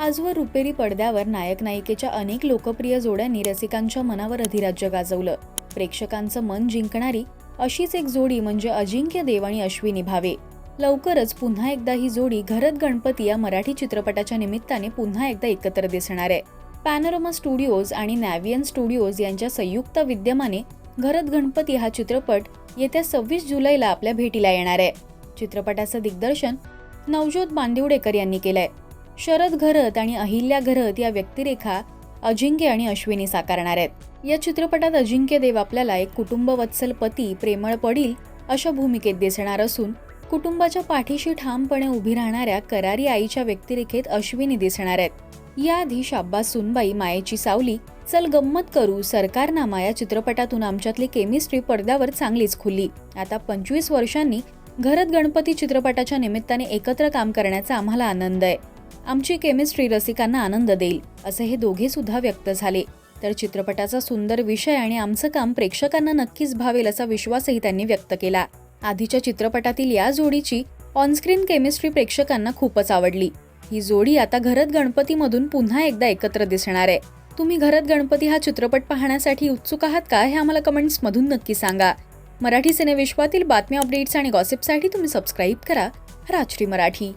आजवर रुपेरी पडद्यावर नायक नायिकेच्या अनेक लोकप्रिय जोड्यांनी रसिकांच्या मनावर अधिराज्य गाजवलं. प्रेक्षकांचं मन जिंकणारी अशीच एक जोडी म्हणजे अजिंक्य देव आणि अश्विनी भावे. लवकरच पुन्हा एकदा ही जोडी घरत गणपती या मराठी चित्रपटाच्या निमित्ताने पुन्हा एकदा एकत्र दिसणार आहे. पॅनोरमा स्टुडिओज आणि नॅव्हियन स्टुडिओज यांच्या संयुक्त विद्यमाने घरत गणपती हा चित्रपट येत्या सव्वीस जुलैला आपल्या भेटीला येणार आहे. चित्रपटाचं दिग्दर्शन नवजोत बांदिवडेकर यांनी केलंय. शरद घरत आणि अहिल्या घरत या व्यक्तिरेखा अजिंक्य आणि अश्विनी साकारणार आहेत. या चित्रपटात अजिंक्य देव आपल्याला एक कुटुंबवत्सल पती प्रेमळ पडील अशा भूमिकेत दिसणार असून कुटुंबाच्या पाठीशी ठामपणे उभी राहणाऱ्या करारी आईच्या व्यक्तिरेखेत अश्विनी दिसणार आहेत. याआधी शाब्बास सुनबाई मायेची सावली चल गंमत करू सरकारनामा या चित्रपटातून आमच्यातली केमिस्ट्री पडद्यावर चांगलीच खुलली. आता पंचवीस वर्षांनी घरत गणपती चित्रपटाच्या निमित्ताने एकत्र काम करण्याचा आम्हाला आनंद आहे. आमची केमिस्ट्री रसिकांना आनंद देईल असे हे दोघे सुद्धा व्यक्त झाले. तर चित्रपटाचा सुंदर विषय आणि आमचं काम प्रेक्षकांना नक्कीच भावेल असा विश्वासही त्यांनी व्यक्त केला. आधीच्या चित्रपटातील या जोडीची ऑनस्क्रीन केमिस्ट्री प्रेक्षकांना खूपच आवडली. ही जोडी आता घरत गणपतीमधून पुन्हा एकदा एकत्र दिसणार आहे. तुम्ही घरत गणपती हा चित्रपट पाहण्यासाठी उत्सुक आहात का हे आम्हाला कमेंट्समधून नक्की सांगा. मराठी सिनेविश्वातील बातम्या अपडेट्स आणि गॉसिपसाठी तुम्ही सबस्क्राईब करा. राजश्री मराठी.